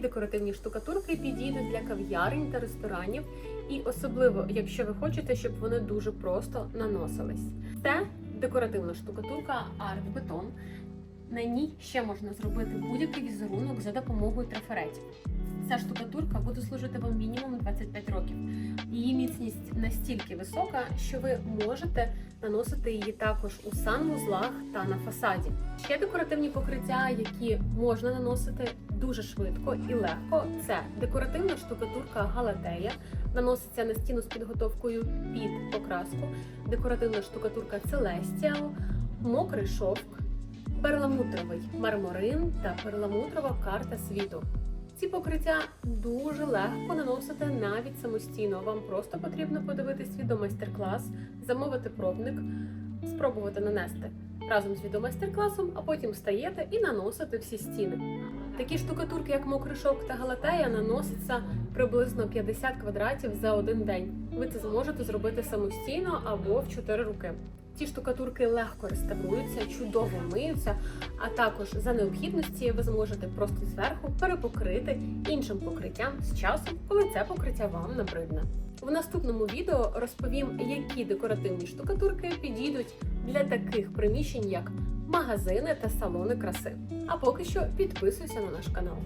Декоративні штукатурки підійдуть для кав'ярень та ресторанів, і особливо, якщо ви хочете, щоб вони дуже просто наносились. Це декоративна штукатурка арт-бетон. На ній ще можна зробити будь-який візерунок за допомогою трафаретів. Ця штукатурка буде служити вам настільки висока, що ви можете наносити її також у санвузлах та на фасаді. Ще декоративні покриття, які можна наносити дуже швидко і легко. Це декоративна штукатурка Галатея, наноситься на стіну з підготовкою під покраску, декоративна штукатурка Celestial, мокрий шовк, перламутровий мармурин та перламутрова карта світу. Ці покриття дуже легко наносити навіть самостійно. Вам просто потрібно подивитись відеомайстер-клас, замовити пробник, спробувати нанести разом з відеомайстер-класом, а потім встаєте і наносите всі стіни. Такі штукатурки, як мокрий шовк та галатея, наноситься приблизно 50 квадратів за один день. Ви це зможете зробити самостійно або в 4 руки. Ці штукатурки легко реставруються, чудово миються, а також за необхідності ви зможете просто зверху перепокрити іншим покриттям з часом, коли це покриття вам набридне. В наступному відео розповім, які декоративні штукатурки підійдуть для таких приміщень, як магазини та салони краси. А поки що підписуйся на наш канал.